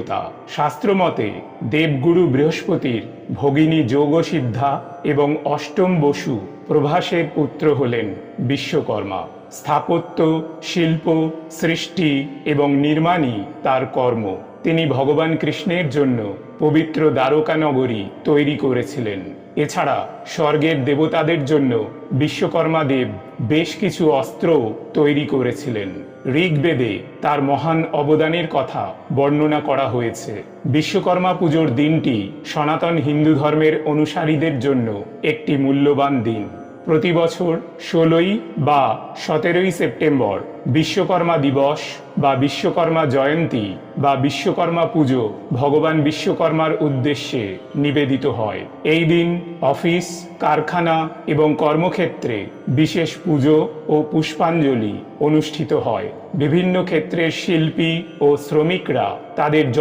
দেবতা, শাস্ত্রমতে দেবগুরু বৃহস্পতির ভগিনী যোগসিদ্ধা এবং অষ্টম বসু প্রভাসের পুত্র হলেন বিশ্বকর্মা। স্থাপত্য, শিল্প, সৃষ্টি এবং নির্মাণই তার কর্ম। তিনি ভগবান কৃষ্ণের জন্য পবিত্র দ্বারকা নগরী তৈরি করেছিলেন। এছাড়া স্বর্গের দেবতাদের জন্য বিশ্বকর্মা দেব বেশ কিছু অস্ত্র তৈরি করেছিলেন। ঋগ্বেদে তার মহান অবদানের কথা বর্ণনা করা হয়েছে। বিশ্বকর্মা পুজোর দিনটি সনাতন হিন্দু ধর্মের অনুসারীদের জন্য একটি মূল্যবান দিন। প্রতি বছর ষোলোই বা সতেরোই সেপ্টেম্বর বিশ্বকর্মা দিবস বা বিশ্বকর্মা জয়ন্তী বা বিশ্বকর্মা পুজো ভগবান বিশ্বকর্মার উদ্দেশ্যে নিবেদিত হয়। এই দিন অফিস, কারখানা এবং কর্মক্ষেত্রে বিশেষ পুজো ও পুষ্পাঞ্জলি অনুষ্ঠিত হয়। বিভিন্ন ক্ষেত্রের শিল্পী ও শ্রমিকরা তাদের